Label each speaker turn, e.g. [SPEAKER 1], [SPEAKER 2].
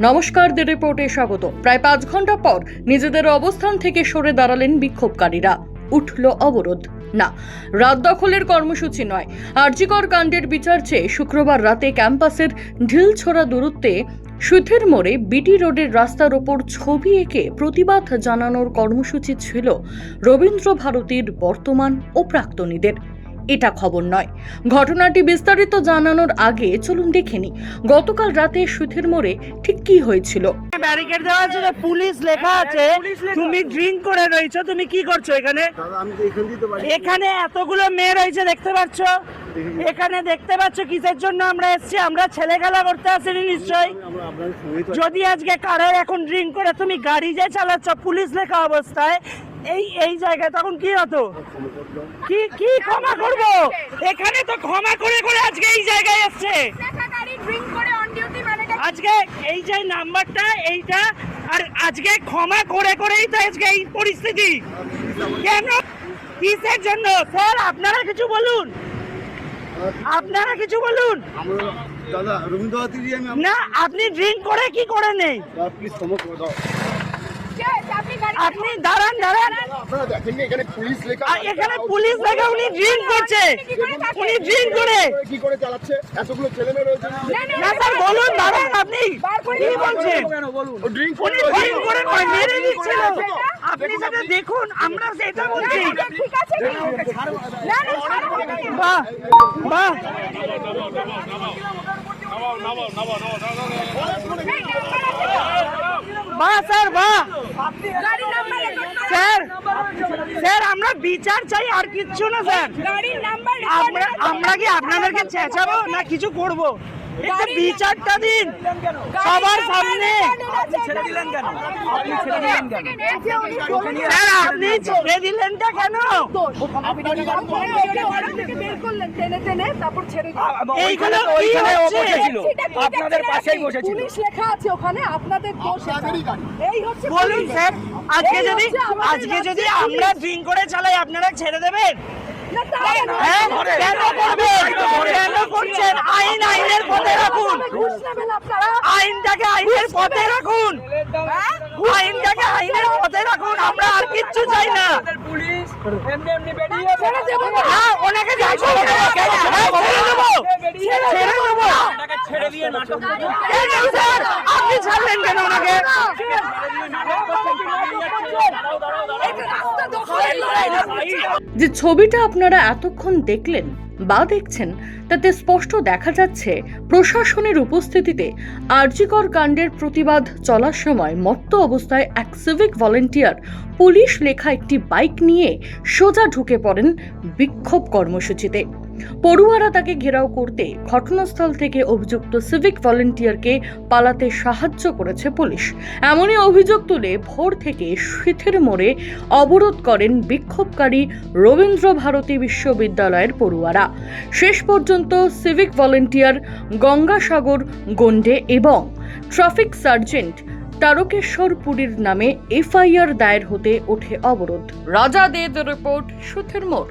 [SPEAKER 1] নমস্কার দ্য রিপোর্টে স্বাগত। প্রায় পাঁচ ঘণ্টা পর নিজেদের অবস্থান থেকে সরে দাঁড়ালেন বিক্ষোভকারীরা। উঠল অবরোধ। না, রাত দখলের কর্মসূচি নয়। আরজিকর কাণ্ডের বিচার চেয়ে শুক্রবার রাতে ক্যাম্পাসের ঢিলছোড়া দূরত্বে সুথের মোড়ে বিটি রোডের রাস্তার ওপর ছবি এঁকে প্রতিবাদ জানানোর কর্মসূচি ছিল রবীন্দ্র ভারতীর বর্তমান ও প্রাক্তনীদের। এটা খবর নয়। ঘটনাটি বিস্তারিত জানানোর আগে চলুন দেখে নিই গতকাল রাতে সুথের মোড়ে ঠিক কি হয়েছিল?
[SPEAKER 2] ব্যারিকেড দেওয়া আছে পুলিশ লেখা আছে। তুমি ড্রিঙ্ক করে রয়েছো তুমি কি করছ এখানে?
[SPEAKER 3] দাদা আমি তো এখান
[SPEAKER 2] এতগুলো মেয়ে রয়েছে দেখতে পাচ্ছ? এখানে দেখতে পাচ্ছ কিসের জন্য আমরা এসেছি? আমরা ছেলে খেলা করতে আসিনি
[SPEAKER 3] তো
[SPEAKER 2] যদি আজকে কারোর এখন ড্রিঙ্ক করে তুমি গাড়ি যে চালাচ্ছ পুলিশ লেখা অবস্থায় এই এই জায়গায় তখন কি হতো? কি কি ক্ষমা করব? এখানে তো ক্ষমা করে করে আজকে এই জায়গায়
[SPEAKER 4] ডিউটি মানে
[SPEAKER 2] আজকে এই যে নাম্বারটা এইটা আর আজকে ক্ষমা করে করেই তো আজকে এই পরিস্থিতি। কেন? কিসের জন্য? স্যার আপনারা কিছু বলুন। আপনারা কিছু বলুন।
[SPEAKER 3] আমরা দাদা রবীন্দ্রনাথের আমি আম-
[SPEAKER 2] না আপনি ড্রিঙ্ক করে কি করে নেই?
[SPEAKER 3] প্লিজ ক্ষমা করে দাও।
[SPEAKER 4] আপনি
[SPEAKER 2] দাঁড়ান দাঁড়ান।
[SPEAKER 3] এখানে পুলিশ লেখা
[SPEAKER 2] উনি ড্রিঙ্ক করছে। উনি ড্রিঙ্ক করে। দেখুন, আমরা সেটা বলছি।
[SPEAKER 4] ঠিক
[SPEAKER 2] স্যার, বাহ। স্যার স্যার আমরা বিচার চাই আর কিচ্ছু না স্যার। আমরা আমরা কি আপনাদেরকে চেঁচাবো না কিছু করব? বিচারটা দিন। সবার সামনে।
[SPEAKER 4] ছেড়ে দিলেন কেন? আপনি ছেড়ে দিলেন কেন
[SPEAKER 2] আপনি ছেড়ে
[SPEAKER 4] আপনাদের পাশেই বসেছিল। পুলিশ লেখা আছে ওখানে আপনাদের দোষ এই হচ্ছে
[SPEAKER 2] বলুন স্যার আজকে যদি আজকে যদি আমরা ড্রিঙ্ক করে চালাই আপনারা ছেড়ে দেবেন? কেন? করবেন কেন করছেন আইন আইনের পথে রাখুন। আইনটাকে আইনের পথে রাখুন।
[SPEAKER 4] হ্যাঁ?
[SPEAKER 2] আইনটাকে আইনের পথে রাখুন। আমরা আর কিচ্ছু চাই না। ওনাকে আপনি ছাড়লেন কেন ওনাকে?
[SPEAKER 4] রাস্তা দখলের লড়াই।
[SPEAKER 1] যে ছবিটা আপনারা এতক্ষণ দেখলেন বা দেখছেন, তাতে স্পষ্ট দেখা যাচ্ছে প্রশাসনের উপস্থিতিতে আরজিকর কাণ্ডের প্রতিবাদ চলার সময় মত্ত অবস্থায় এক সিভিক ভলেন্টিয়ার পুলিশ লেখা একটি বাইক নিয়ে সোজা ঢুকে পড়েন বিক্ষোভ কর্মসূচিতে। পড়ুয়ারা তাকে ঘেরাও করতে ঘটনাস্থল থেকে অভিযুক্ত সিভিক ভলেন্টিয়ারকে পালাতে সাহায্য করেছে পুলিশ। এমনই অভিযোগ তুলে ভোর থেকে শীতের মোড়ে অবরোধ করেন বিক্ষোভকারী রবীন্দ্র ভারতী বিশ্ববিদ্যালয়ের পড়ুয়ারা। শেষ পর্যন্ত সিভিক ভলেন্টিয়ার গঙ্গাসাগর গন্ডে এবং ট্রাফিক সার্জেন্ট তারকেশ্বর পুরীর নামে এফআইআর দায়ের হতে ওঠে অবরোধ। রাজা দে দ্য রিপোর্ট সুথের মোড়।